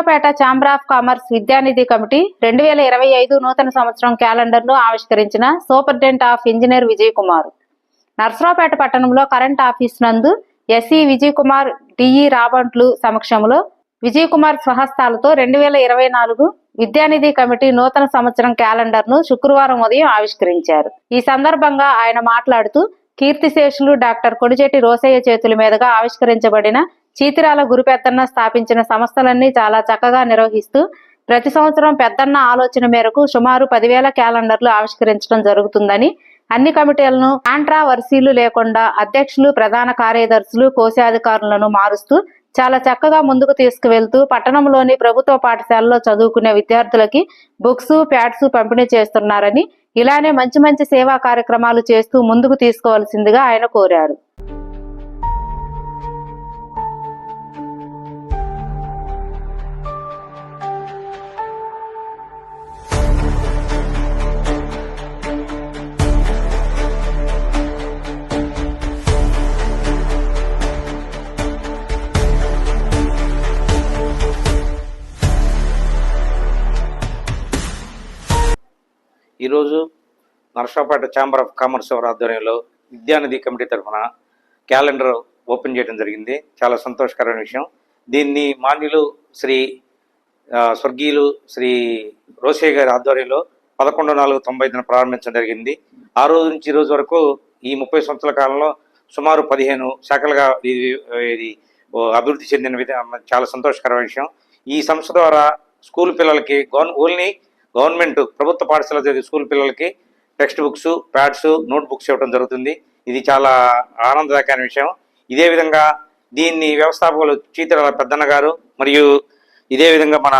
Suryapet chamber of commerce Vidyanidhi committee రెండు వేల ఇరవై ఐదు నూతన సంవత్సరం క్యాలెండర్ను ఆవిష్కరించిన superintendent of engineer Vijay Kumar Narasaraopet పట్టణంలో కరెంట్ ఆఫీస్ నందు ఎస్ఈ విజయ్ కుమార్ డిఈ రాబంట్లు సమక్షంలో విజయ్ కుమార్ స్వహస్తాలతో రెండు వేల ఇరవై నాలుగు విద్యానిధి కమిటీ నూతన సంవత్సరం క్యాలెండర్ను శుక్రవారం ఉదయం ఆవిష్కరించారు. ఈ సందర్భంగా ఆయన మాట్లాడుతూ కీర్తిశేషులు డాక్టర్ కొడిచెట్టి రోసయ్య చేతుల మీదుగా ఆవిష్కరించబడిన చీతిరాల గురుపెద్దన్న స్థాపించిన సంస్థలన్నీ చాలా చక్కగా నిర్వహిస్తూ ప్రతి సంవత్సరం పెద్దన్న ఆలోచన మేరకు సుమారు పదివేల క్యాలెండర్లు ఆవిష్కరించడం జరుగుతుందని అన్ని కమిటీలను కాంట్రావర్సీలు లేకుండా అధ్యక్షులు ప్రధాన కార్యదర్శులు కోశాధికారులను మారుస్తూ చాలా చక్కగా ముందుకు తీసుకువెళ్తూ పట్టణంలోని ప్రభుత్వ పాఠశాలలో చదువుకునే విద్యార్థులకి బుక్స్ ప్యాడ్స్ పంపిణీ చేస్తున్నారని ఇలానే మంచి మంచి సేవా కార్యక్రమాలు చేస్తూ ముందుకు తీసుకోవాల్సిందిగా ఆయన కోరారు. ఈరోజు నర్సాపేట ఛాంబర్ ఆఫ్ కామర్స్ వారి ఆధ్వర్యంలో విద్యానిధి కమిటీ తరఫున క్యాలెండర్ ఓపెన్ చేయడం జరిగింది. చాలా సంతోషకరమైన విషయం. దీన్ని మాన్యులు శ్రీ స్వర్గీయులు శ్రీ రోసయ్య గారి ఆధ్వర్యంలో పదకొండు నాలుగు తొంభై ఐదున ప్రారంభించడం జరిగింది. ఆ రోజు నుంచి ఈ రోజు వరకు ఈ ముప్పై సంవత్సరాల కాలంలో సుమారు పదిహేను శాఖలుగా ఇది ఇది అభివృద్ధి చెందిన విధ చాలా సంతోషకరమైన విషయం. ఈ సంస్థ ద్వారా స్కూల్ పిల్లలకి గవర్న ఓన్లీ గవర్నమెంట్ ప్రభుత్వ పాఠశాల చదివే స్కూల్ పిల్లలకి text books pads note books ఇవ్వడం జరుగుతుంది. ఇది చాలా ఆనందదాయకమైన విషయం. ఇదే విధంగా దీన్ని వ్యవస్థాపకులు చీతల పెద్దన్న గారు మరియు ఇదే విధంగా మన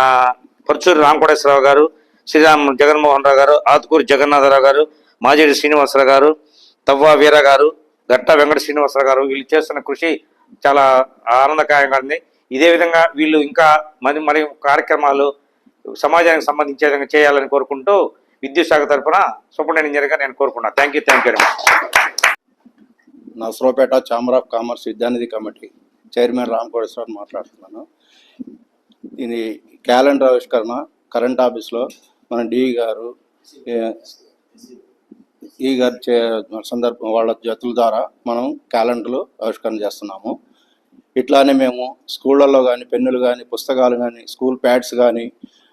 పరుచూరు రామకోటేశ్వరరావు గారు శ్రీరామ్ జగన్మోహన్ రావు గారు ఆతుకూరు జగన్నాథరావు గారు మాజేడి శ్రీనివాసరావు గారు తవ్వా వీర గారు గట్ట వెంకట శ్రీనివాసరావు గారు వీళ్ళు చేస్తున్న కృషి చాలా ఆనందకరంగా ఉంది. ఇదే విధంగా వీళ్ళు ఇంకా మరి మరి కార్యక్రమాలు సమాజానికి సంబంధించే విధంగా చేయాలని కోరుకుంటూ విద్యుత్ శాఖ తరఫున సూపరింటెండెంట్ ఇంజనీర్గా నేను కోరుకున్నాను thank you thank you very much Narasaraopet chamber of commerce Vidyanidhi committee chairman Ramakoteswara మాట్లాడుతున్నాను. ఇది క్యాలెండర్ ఆవిష్కరణ కరెంట్ ఆఫీస్లో మన డి గారు ఈ గారు చే సందర్భం వాళ్ళ జతుల ద్వారా మనం క్యాలెండర్లు ఆవిష్కరణ చేస్తున్నాము. ఇట్లానే మేము స్కూళ్ళల్లో కానీ పెన్నులు కానీ పుస్తకాలు కానీ స్కూల్ ప్యాడ్స్ కానీ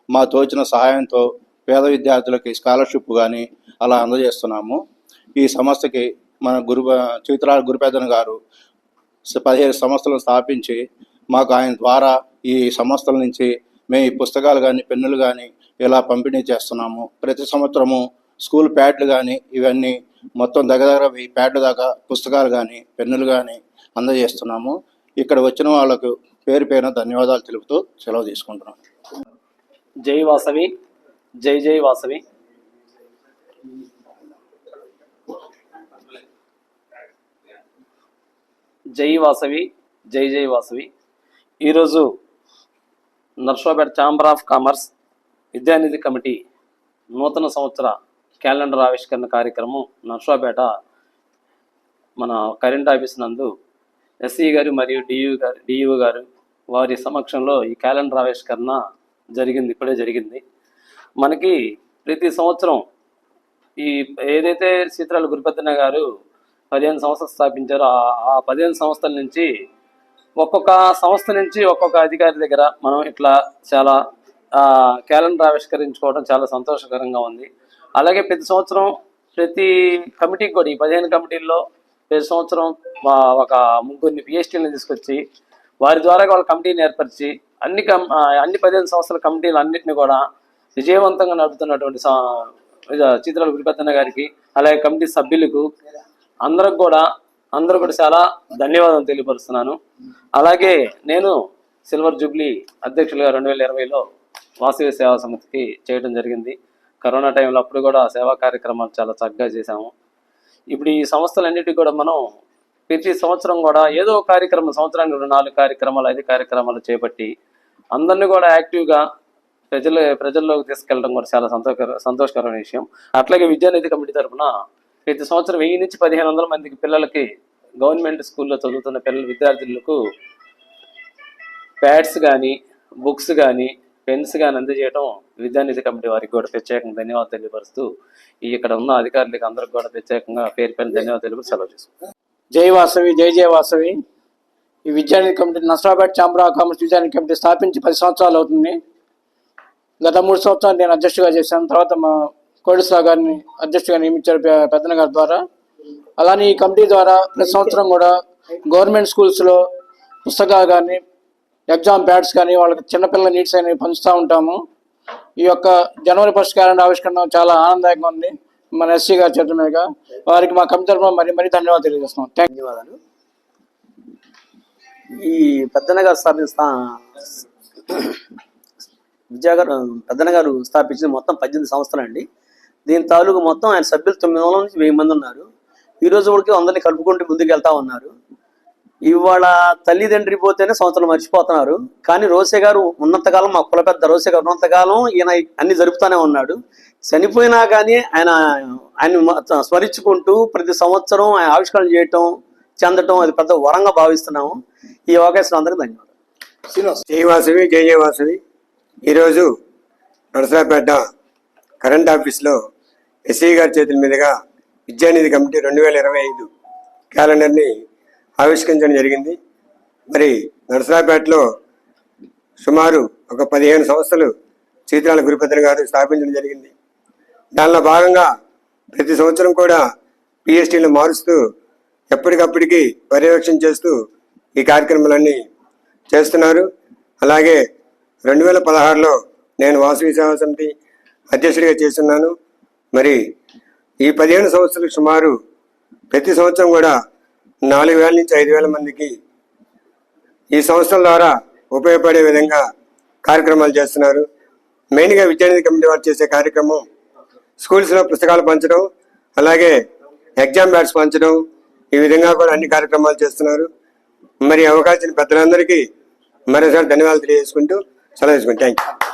మా తోచిన సహాయంతో పేద విద్యార్థులకి స్కాలర్షిప్ కానీ అలా అందజేస్తున్నాము. ఈ సంస్థకి మన గురు చిత్రాల గురుపేదన గారు పదిహేను సంస్థలను స్థాపించి మాకు ఆయన ద్వారా ఈ సంస్థల నుంచి మేము ఈ పుస్తకాలు కానీ పెన్నులు కానీ ఇలా పంపిణీ చేస్తున్నాము. ప్రతి సంవత్సరము స్కూల్ ప్యాడ్లు కానీ ఇవన్నీ మొత్తం దగ్గర దగ్గర వెయ్యి ప్యాడ్లు దాకా పుస్తకాలు కానీ పెన్నులు కానీ అందజేస్తున్నాము. ఇక్కడ వచ్చిన వాళ్ళకు పేరు పేరున ధన్యవాదాలు తెలుపుతూ సెలవు తీసుకుంటున్నాం. జై వాసవి జై జై వాసవి. జై వాసవి జై జై వాసవి. ఈరోజు Narasaraopet chamber of commerce Vidyanidhi committee నూతన సంవత్సర క్యాలెండర్ ఆవిష్కరణ కార్యక్రమం నర్సోపేట మన కరెంట్ ఆఫీస్ నందు ఎస్సీ గారు మరియు డియు గారు డిఈఓ గారు వారి సమక్షంలో ఈ క్యాలెండర్ ఆవిష్కరణ జరిగింది ఇప్పుడే జరిగింది. మనకి ప్రతి సంవత్సరం ఈ ఏదైతే సీతారాల గురుపతిన గారు పదిహేను సంస్థలు స్థాపించారో ఆ- పదిహేను సంస్థల నుంచి ఒక్కొక్క సంస్థ నుంచి ఒక్కొక్క అధికారి దగ్గర మనం ఇట్లా చాలా క్యాలెండర్ ఆవిష్కరించుకోవడం చాలా సంతోషకరంగా ఉంది. అలాగే ప్రతి సంవత్సరం ప్రతి కమిటీకి కూడా ఈ పదిహేను కమిటీల్లో ప్రతి సంవత్సరం మా ఒక ముగ్గురిని పిహెచ్డీని తీసుకొచ్చి వారి ద్వారా వాళ్ళ కమిటీని ఏర్పరిచి అన్ని కం అన్ని పదిహేను సంవత్సరాల కమిటీలు అన్నింటినీ కూడా విజయవంతంగా నడుపుతున్నటువంటి సా- చిత్రాల గురిపెత్తన్న గారికి అలాగే కమిటీ సభ్యులకు అందరికి కూడా అందరూ కూడా చాలా ధన్యవాదాలు తెలియపరుస్తున్నాను. అలాగే నేను సిల్వర్ జూబ్లీ అధ్యక్షులుగా రెండు వేల ఇరవైలో వాసవి సేవా సమితికి చేయడం జరిగింది. కరోనా టైంలో అప్పుడు కూడా సేవా కార్యక్రమాలు చాలా చక్కగా చేశాము. ఇప్పుడు ఈ సంస్థలన్నిటికీ కూడా మనం ప్రతి సంవత్సరం కూడా ఏదో కార్యక్రమం సంవత్సరానికి రెండు నాలుగు కార్యక్రమాలు ఐదు కార్యక్రమాలు చేపట్టి అందరినీ కూడా యాక్టివ్గా ప్రజలు ప్రజల్లోకి తీసుకెళ్ళడం కూడా చాలా సంతోషకర సంతోషకరమైన విషయం. అట్లాగే విద్యానిధి కమిటీ తరఫున ప్రతి సంవత్సరం వెయ్యి నుంచి పదిహేను వందల మందికి పిల్లలకి గవర్నమెంట్ స్కూల్లో చదువుతున్న పిల్లల విద్యార్థులకు ప్యాడ్స్ కానీ బుక్స్ కానీ పెన్స్ కానీ అందజేయడం విద్యానిధి కమిటీ వారికి కూడా ప్రత్యేకంగా ధన్యవాదాలు తెలియపరుస్తూ ఈ ఇక్కడ ఉన్న అధికారులకు అందరికి కూడా ప్రత్యేకంగా పేరు పైన ధన్యవాదాలు తెలియపరు సెలవు చేసుకుంటాం జై వాసవి జై జయ వాసవి. ఈ Vidyanidhi committee Nasarabad chamber of commerce Vidyanidhi committee స్థాపించి పది సంవత్సరాలు అవుతుంది. గత మూడు సంవత్సరాలు నేను అధ్యక్షుడిగా చేశాను. తర్వాత మా కోడిస్లా గారిని అధ్యక్షుడిగా నియమించారు పెద్దన గారి ద్వారా. అలానే ఈ కమిటీ ద్వారా ప్రతి సంవత్సరం కూడా గవర్నమెంట్ స్కూల్స్లో పుస్తకాలు కానీ ఎగ్జామ్ ప్యాడ్స్ కానీ వాళ్ళకి చిన్నపిల్లల నీడ్స్ అనేవి పంచుతూ ఉంటాము. ఈ యొక్క జనవరి ఫస్ట్ క్యాలెండర్ ఆవిష్కరణ చాలా ఆనందదాయకంగా ఉంది. మన ఎస్సీ గారి చేతుల మీదుగా వారికి మా కమిటీ తరఫున మరి మరి ధన్యవాదాలు తెలియజేస్తున్నాం. థ్యాంక్ ధన్యవాదాలు. ఈ పెద్దన్న గారు విద్యాగారు విజయ గారు పెద్దన్న గారు స్థాపించింది మొత్తం పద్దెనిమిది సంవత్సరాలు అండి. దీని తాలూకు మొత్తం ఆయన సభ్యులు తొమ్మిది వందల నుంచి వెయ్యి మంది ఉన్నారు. ఈ రోజు వరకు అందరినీ కలుపుకుంటూ ముందుకు వెళ్తా ఉన్నారు. ఇవాళ తల్లిదండ్రి పోతేనే సంవత్సరం మర్చిపోతున్నారు. కానీ రోసే గారు ఉన్నంతకాలం మా కుల పెద్ద రోసే గారు ఉన్నంతకాలం ఈయన అన్ని జరుపుతానే ఉన్నాడు. చనిపోయినా కానీ ఆయన ఆయన స్మరించుకుంటూ ప్రతి సంవత్సరం ఆయన ఆవిష్కరణ చేయటం చెందటం అది పెద్ద వరంగా భావిస్తున్నాము. ఈ అవకాశం అందరికీ ధన్యవాదాలు. జై వాసవి జయ ఈరోజు నరసరాపేట కరెంట్ ఆఫీస్లో ఎస్సీ గారి చేతుల మీదుగా విద్యానిధి కమిటీ రెండు వేల ఇరవై ఐదు క్యాలెండర్ని ఆవిష్కరించడం జరిగింది. మరి నరసరాపేటలో సుమారు ఒక పదిహేను సంస్థలు చీతరాల గురుపతిని గారు స్థాపించడం జరిగింది. దానిలో భాగంగా ప్రతి సంవత్సరం కూడా పిఎస్టీలు మారుస్తూ ఎప్పటికప్పటికి పర్యవేక్షణ చేస్తూ ఈ కార్యక్రమాలన్నీ చేస్తున్నారు. అలాగే రెండు వేల పదహారులో నేను వాసవి సేవా సమితి అధ్యక్షుడిగా చేస్తున్నాను. మరి ఈ పదిహేను సంవత్సరాలు సుమారు ప్రతి సంవత్సరం కూడా నాలుగు వేల నుంచి ఐదు వేల మందికి ఈ సంస్థల ద్వారా ఉపయోగపడే విధంగా కార్యక్రమాలు చేస్తున్నారు. మెయిన్గా విద్యానిధి కమిటీ వారు చేసే కార్యక్రమం స్కూల్స్లో పుస్తకాలు పంచడం అలాగే ఎగ్జామ్ బ్యాట్స్ పంచడం ఈ విధంగా కూడా అన్ని కార్యక్రమాలు చేస్తున్నారు. మరి అవకాశం పెద్దలందరికీ మరోసారి ధన్యవాదాలు తెలియజేసుకుంటూ సెలవు తీసుకుంటాం. Thank you